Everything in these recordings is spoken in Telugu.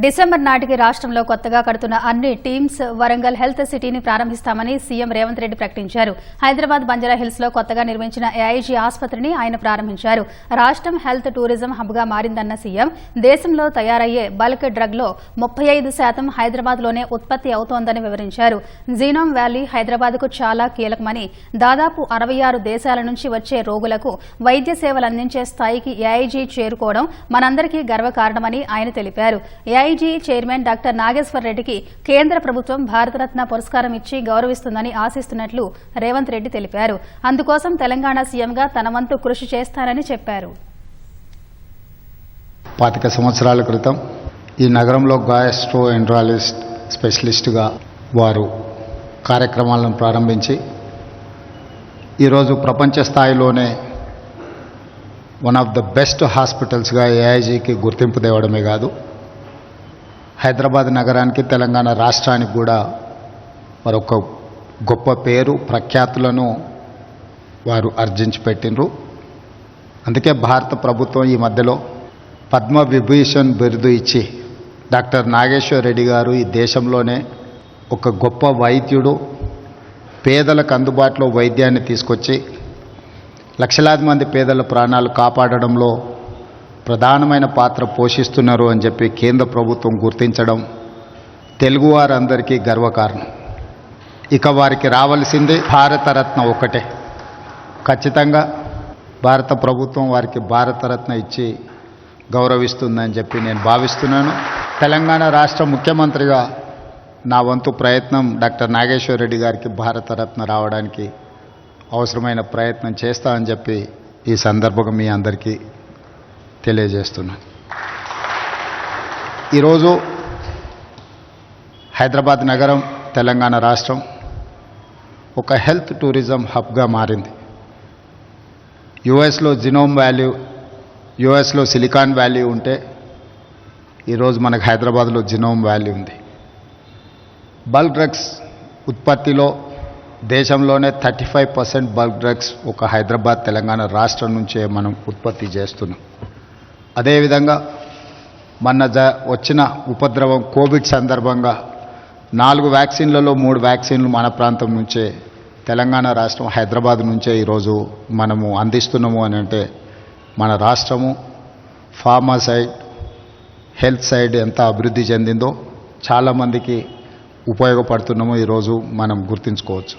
డిసెంబర్ నాటికి రాష్ట్రంలో కొత్తగా కడుతున్న అన్ని టీమ్స్ వరంగల్ హెల్త్ సిటీని ప్రారంభిస్తామని సీఎం రేవంత్ రెడ్డి ప్రకటించారు. హైదరాబాద్ బంజారా హిల్స్లో కొత్తగా నిర్మించిన ఏఐజీ ఆసుపత్రిని ఆయన ప్రారంభించారు. రాష్ట్రం హెల్త్ టూరిజం హబ్గా మారిందన్న సీఎం దేశంలో తయారయ్యే బల్క్ డ్రగ్లో ముప్పై ఐదు శాతం హైదరాబాద్లోనే ఉత్పత్తి అవుతోందని వివరించారు. జీనోమ్ వ్యాలీ హైదరాబాద్కు చాలా కీలకమని దాదాపు అరవై ఆరు దేశాల నుంచి వచ్చే రోగులకు వైద్య సేవలు అందించే స్థాయికి ఏఐజీ చేరుకోవడం మనందరికీ గర్వకారణమని ఆయన తెలిపారు. ఏఐజీ చైర్మన్ డాక్టర్ నాగేశ్వర్ రెడ్డికి కేంద్ర ప్రభుత్వం భారతరత్న పురస్కారం ఇచ్చి గౌరవిస్తుందని ఆశిస్తున్నట్లు రేవంత్ రెడ్డి తెలిపారు. అందుకోసం తెలంగాణ సీఎంగా తన వంతు కృషి చేస్తానని చెప్పారు. పాతిక సంవత్సరాల క్రితం ఈ నగరంలో గాయస్ట్రో ఎండ్రాలజిస్ట్ స్పెషలిస్ట్గా వారు కార్యక్రమాలను ప్రారంభించి ఈరోజు ప్రపంచ స్థాయిలోనే వన్ ఆఫ్ ద బెస్ట్ హాస్పిటల్స్గా ఏఐజీకి గుర్తింపు తేవడమే కాదు హైదరాబాద్ నగరానికి తెలంగాణ రాష్ట్రానికి కూడా మరొక గొప్ప పేరు ప్రఖ్యాతులను వారు ఆర్జించి పెట్టినరు అందుకే భారత ప్రభుత్వం ఈ మధ్యలో పద్మ విభూషణ్ బిరుదు ఇచ్చి డాక్టర్ నాగేశ్వర్ రెడ్డి గారు ఈ దేశంలోనే ఒక గొప్ప వైద్యుడు పేదలకు అందుబాటులో వైద్యాన్ని తీసుకొచ్చి లక్షలాది మంది పేదల ప్రాణాలు కాపాడడంలో ప్రధానమైన పాత్ర పోషిస్తున్నారు అని చెప్పి కేంద్ర ప్రభుత్వం గుర్తించడం తెలుగువారందరికీ గర్వకారణం. ఇక వారికి రావలసింది భారతరత్న ఒకటే ఖచ్చితంగా భారత ప్రభుత్వం వారికి భారతరత్న ఇచ్చి గౌరవిస్తుందని చెప్పి నేను భావిస్తున్నాను. తెలంగాణ రాష్ట్ర ముఖ్యమంత్రిగా నా వంతు ప్రయత్నం డాక్టర్ నాగేశ్వర రెడ్డి గారికి భారతరత్న రావడానికి అవసరమైన ప్రయత్నం చేస్తా అని చెప్పి ఈ సందర్భంగా మీ అందరికీ తెలియజేస్తున్నాను ఈరోజు హైదరాబాద్ నగరం తెలంగాణ రాష్ట్రం ఒక హెల్త్ టూరిజం హబ్గా మారింది. యుఎస్లో జినోమ్ వాల్యూ యుఎస్లో సిలికాన్ వ్యాలీ ఉంటే ఈరోజు మనకు హైదరాబాద్లో జినోమ్ వ్యాల్యూ ఉంది. బల్క్ డ్రగ్స్ ఉత్పత్తిలో దేశంలోనే thirty five percent bulk drugs ఒక హైదరాబాద్ తెలంగాణ రాష్ట్రం నుంచే మనం ఉత్పత్తి చేస్తున్నాం. అదేవిధంగా మొన్న జ వచ్చిన ఉపద్రవం కోవిడ్ సందర్భంగా నాలుగు వ్యాక్సిన్లలో మూడు వ్యాక్సిన్లు మన ప్రాంతం నుంచే తెలంగాణ రాష్ట్రం హైదరాబాద్ నుంచే ఈరోజు మనము అందిస్తున్నాము అని అంటే మన రాష్ట్రము ఫార్మా సైడ్ హెల్త్ సైడ్ ఎంత అభివృద్ధి చెందిందో చాలామందికి ఉపయోగపడుతున్నామో ఈరోజు మనం గుర్తుంచుకోవచ్చు.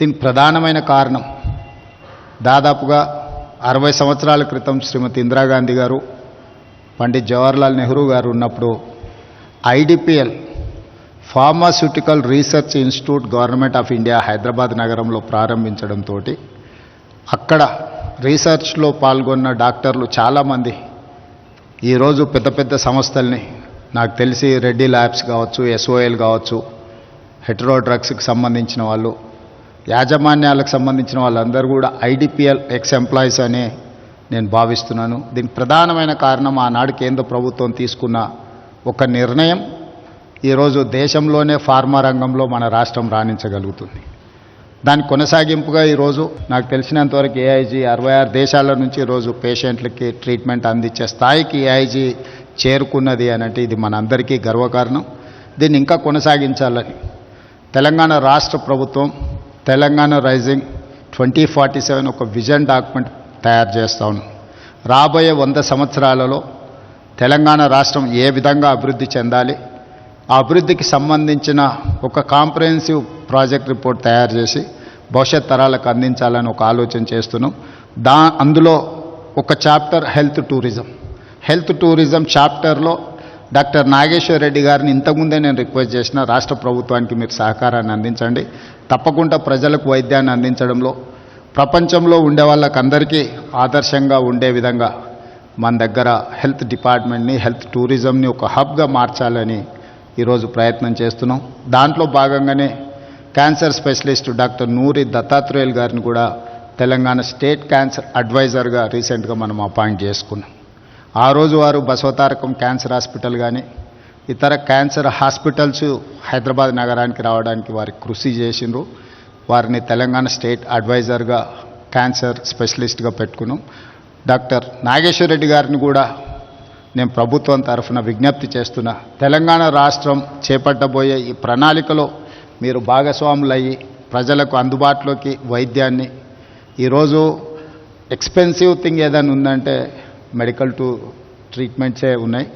దీనికి ప్రధానమైన కారణం దాదాపుగా అరవై సంవత్సరాల క్రితం శ్రీమతి ఇందిరాగాంధీ గారు పండిత్ జవహర్లాల్ నెహ్రూ గారు ఉన్నప్పుడు IDPL pharmaceutical research institute government of India Hyderabad నగరంలో ప్రారంభించడంతో అక్కడ రీసెర్చ్లో పాల్గొన్న డాక్టర్లు చాలామంది ఈరోజు పెద్ద పెద్ద సంస్థల్ని నాకు తెలిసి రెడ్డి ల్యాబ్స్ కావచ్చు ఎస్ఓఎల్ కావచ్చు హెట్రో డ్రగ్స్కి సంబంధించిన వాళ్ళు యాజమాన్యాలకు సంబంధించిన వాళ్ళందరూ కూడా ఐడిపిఎల్ ఎక్స్ ఎంప్లాయీస్ అనే నేను భావిస్తున్నాను. దీనికి ప్రధానమైన కారణం ఆనాడు కేంద్ర ప్రభుత్వం తీసుకున్న ఒక నిర్ణయం. ఈరోజు దేశంలోనే ఫార్మా రంగంలో మన రాష్ట్రం రాణించగలుగుతుంది. దాని కొనసాగింపుగా ఈరోజు నాకు తెలిసినంతవరకు ఏఐజీ అరవై ఆరు దేశాల నుంచి ఈరోజు పేషెంట్లకి ట్రీట్మెంట్ అందించే స్థాయికి ఏఐజీ చేరుకున్నది అని అంటే ఇది మనందరికీ గర్వకారణం. దీన్ని ఇంకా కొనసాగించాలని తెలంగాణ రాష్ట్ర ప్రభుత్వం Telangana rising twenty forty seven ఒక విజన్ డాక్యుమెంట్ తయారు చేస్తా రాబోయే వంద సంవత్సరాలలో తెలంగాణ రాష్ట్రం ఏ విధంగా అభివృద్ధి చెందాలి ఆ అభివృద్ధికి సంబంధించిన ఒక కాంప్రహెన్సివ్ ప్రాజెక్ట్ రిపోర్ట్ తయారు చేసి భవిష్యత్ తరాలకు అందించాలని ఒక ఆలోచన చేస్తున్నాం. దా అందులో ఒక chapter health tourism. Health tourism చాప్టర్లో డాక్టర్ నాగేశ్వర్ రెడ్డి గారిని ఇంతకుముందే నేను రిక్వెస్ట్ చేసిన రాష్ట్ర ప్రభుత్వానికి మీరు సహకారాన్ని అందించండి. తప్పకుండా ప్రజలకు వైద్యాన్ని అందించడంలో ప్రపంచంలో ఉండే వాళ్ళకందరికీ ఆదర్శంగా ఉండే విధంగా మన దగ్గర హెల్త్ డిపార్ట్మెంట్ని హెల్త్ టూరిజంని ఒక హబ్గా మార్చాలని ఈరోజు ప్రయత్నం చేస్తున్నాం. దాంట్లో భాగంగానే cancer specialist doctor Nuri Dattatreyulu గారిని కూడా తెలంగాణ స్టేట్ క్యాన్సర్ అడ్వైజర్గా రీసెంట్గా మనం అపాయింట్ చేసుకున్నాం. ఆ రోజు వారు బసవతారకం క్యాన్సర్ హాస్పిటల్ కానీ ఇతర క్యాన్సర్ హాస్పిటల్స్ హైదరాబాద్ నగరానికి రావడానికి వారికి కృషి చేసిండ్రు. వారిని తెలంగాణ స్టేట్ అడ్వైజర్గా క్యాన్సర్ స్పెషలిస్ట్గా పెట్టుకున్నాం. డాక్టర్ నాగేశ్వర రెడ్డి గారిని కూడా నేను ప్రభుత్వం తరఫున విజ్ఞప్తి చేస్తున్నా. తెలంగాణ రాష్ట్రం చేపట్టబోయే ఈ ప్రణాళికలో మీరు భాగస్వాములయ్యి ప్రజలకు అందుబాటులోకి వైద్యాన్ని ఈరోజు ఎక్స్పెన్సివ్ థింగ్ ఏదైనా ఉందంటే మెడికల్ టు ట్రీట్మెంట్సే ఉన్నాయి.